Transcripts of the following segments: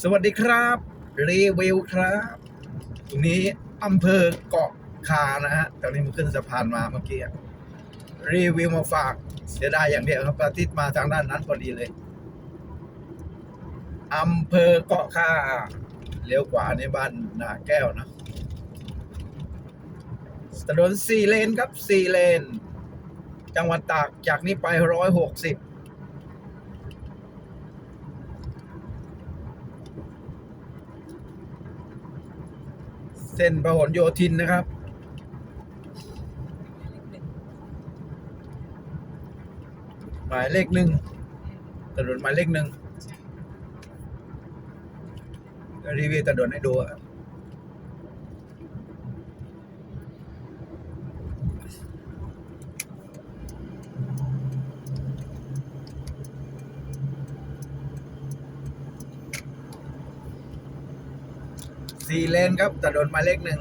สวัสดีครับรีวิวครับ ตรงนี้อำเภอเกาะคานะฮะตอนนี้มันขึ้นสะพานมาเมื่อกี้รีวิวมาฝากเสียดายอย่างเดียวครับพระอาทิตย์มาทางด้านนั้นพอดีเลยอำเภอเกาะคาเลี้ยวขวาในบ้านนาแก้วนะถนนสี่เลนครับสี่เลน จังหวัดตากจากนี้ไปร้อยหกสิบ เส้นพหลโยธินนะครับ หมายเลขหนึ่งถนนหมายเลขหนึ่งรีวิวถนนให้ดูอะ สี่เลนครับถนนหมายเลขหนึ่ง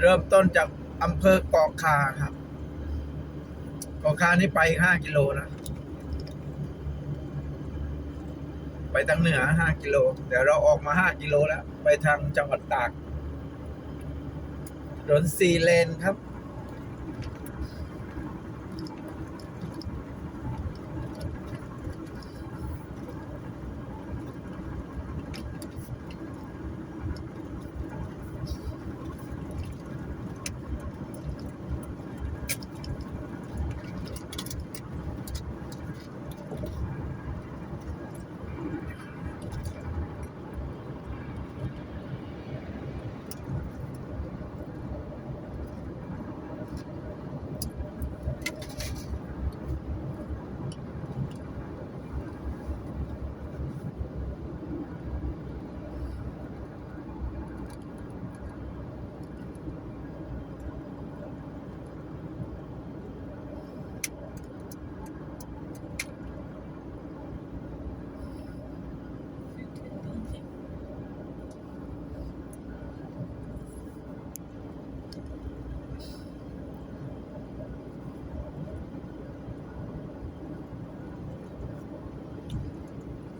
เริ่มต้นจากอำเภอเกาะคาครับเกาะคานี่ไปห้ากิโลนะ ไปทางเหนือห้ากิโลแต่เราออกมาห้ากิโลแล้ว ไปทางจังหวัดตากถนนสี่เลนครับ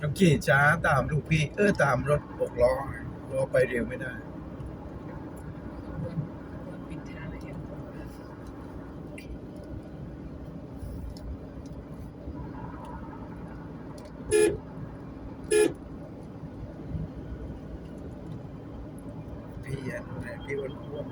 ต้องขี่ช้าตามลูกพี่ เออตามรถหกล้อรอไปเร็วไม่ได้ปิดทางอะไรกันพี่อะไหนพี่วันพวก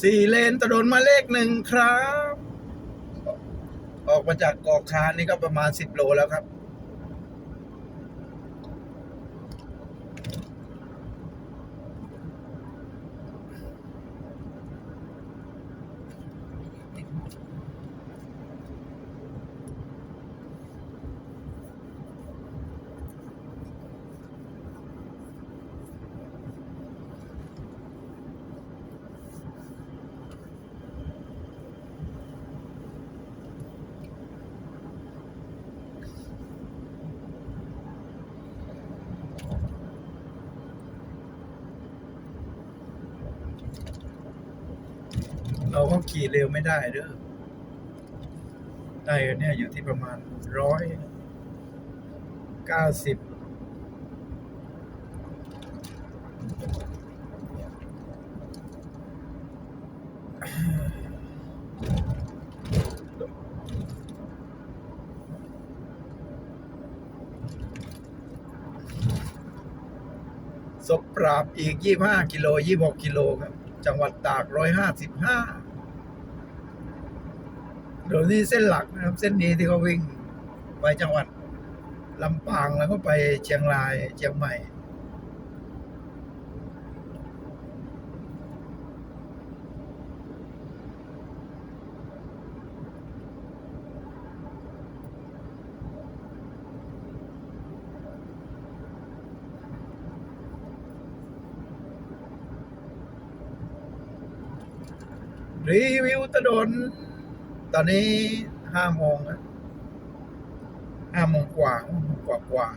สี่เลนถนนมาเลขหนึ่งครับ ออกมาจากกอกคานนี่ก็ประมาณสิบโลแล้วครับ เราก็ขี่เร็วไม่ได้เด้อได้เนี่ยอยู่ที่ประมาณร้อยเก้าสิบศพปราบอีกยี่ห้ากิโลยี่หกกิโลครับ จังหวัดตากร้อยห้าสิบห้า เดี๋ยวนี้เส้นหลักนะครับ เส้นนี้ที่เขาวิ่งไปจังหวัดลำปางแล้วก็ไปเชียงรายเชียงใหม่ รีวิวถนน ตอนนี้ห้าโมงห้าโมงกว่าห้าโมงกว่ากว่า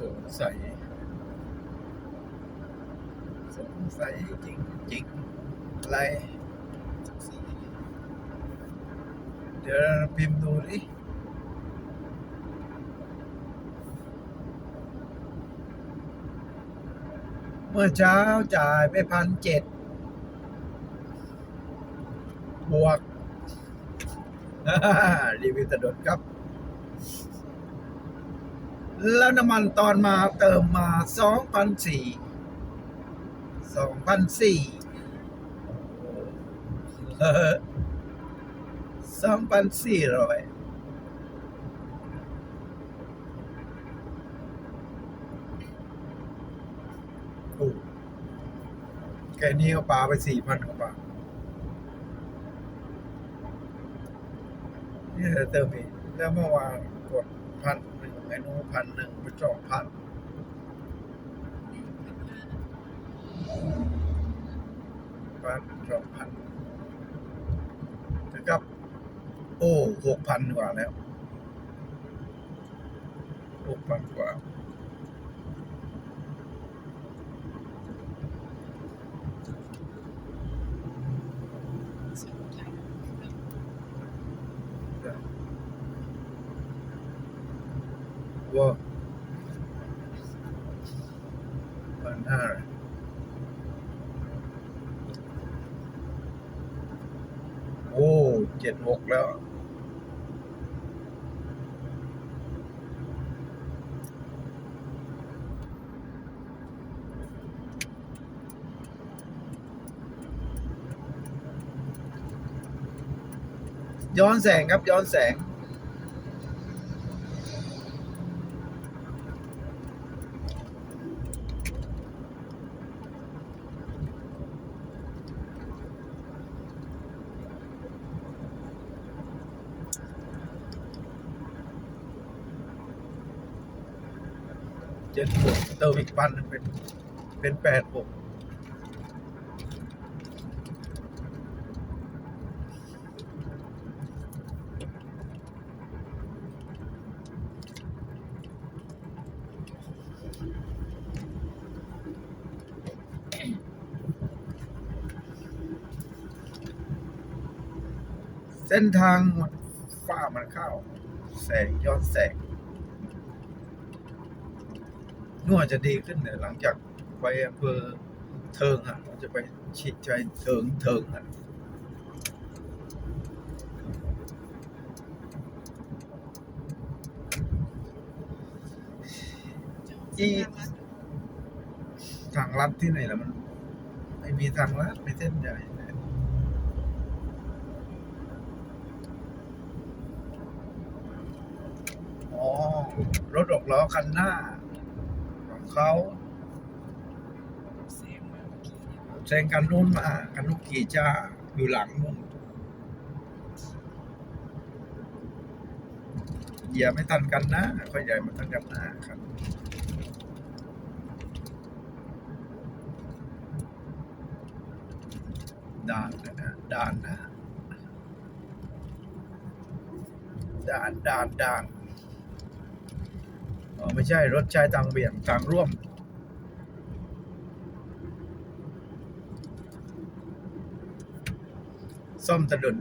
สงสัยสงสัยจริงจริงอะไรเดี๋ยวพิมพ์ดูดิเมื่อเช้าจ่ายไปพันเจ็ดบวกรีวิวถนนครับ แล้วน้ำมันตอนมาเติมมาสองพันสี่สองพันสี่สองพันสี่ร้อยโอ้แค่นี้เอาปลาไปสี่พันกว่าบาทนี่เติมอีกแล้วเมื่อวานกดพัน ไอ้นู้นพันหนึ่งไปสองพันพันสองพันนะครับ โอ้หกพันกว่าแล้วหกพันกว่าพันห้าโอ้ เจ็ดหกแล้ว ย้อนแสงครับย้อนแสง เจ็ดหกเติมอีกพันเป็น เป็นแปดหกเส้นทางมันฝ้ามันเข้า แสงย้อนแสง นวดจะดีขึ้นเนี่ยหลังจากไปอำเภอเทิงอะเราจะไปชิดใจเทิงเทิงอะอีทางลัดที่ไหนล่ะมัน ไม่มีทางลัดไม่เส้นใหญ่อ๋อ รถหกล้อคันหน้าของ เขาแซงกันนู้นมากันนุกขี่จ้าอยู่หลังนู้นอย่าไม่ทันกันนะค่อยใหญ่มาทันกันนะครับด่านนะด่านนะด่านด่านด่าน อ๋อไม่ใช่รถใช้ทางเบี่ยงทางร่วม ซ่อมถนน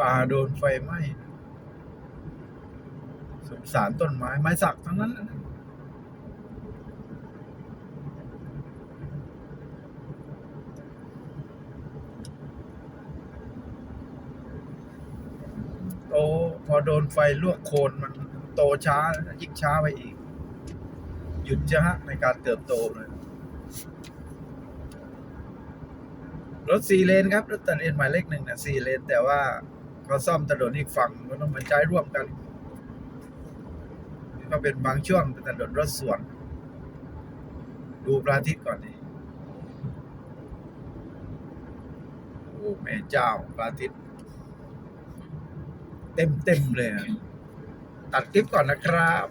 ป่าโดนไฟไหม้สงสารต้นไม้ ไม้สักทั้งนั้นนะโตพอโดนไฟลวกโคนมันโตช้ายิ่งช้าไปอีก หยุดจะฮะในการเติบโตเลยรถสี่เลนครับ รถตัดเลนหมายเลขหนึ่งนะสี่เลนแต่ว่า เขาซ่อมถนนอีกฝั่งก็ต้องมาใช้ร่วมกัน ก็เป็นบางช่วงเป็นถนนรถสวน ดูพระอาทิตย์ก่อนดิโอ้แม่เจ้าพระอาทิตย์เต็มเต็มเลย ตัดคลิปก่อนนะครับ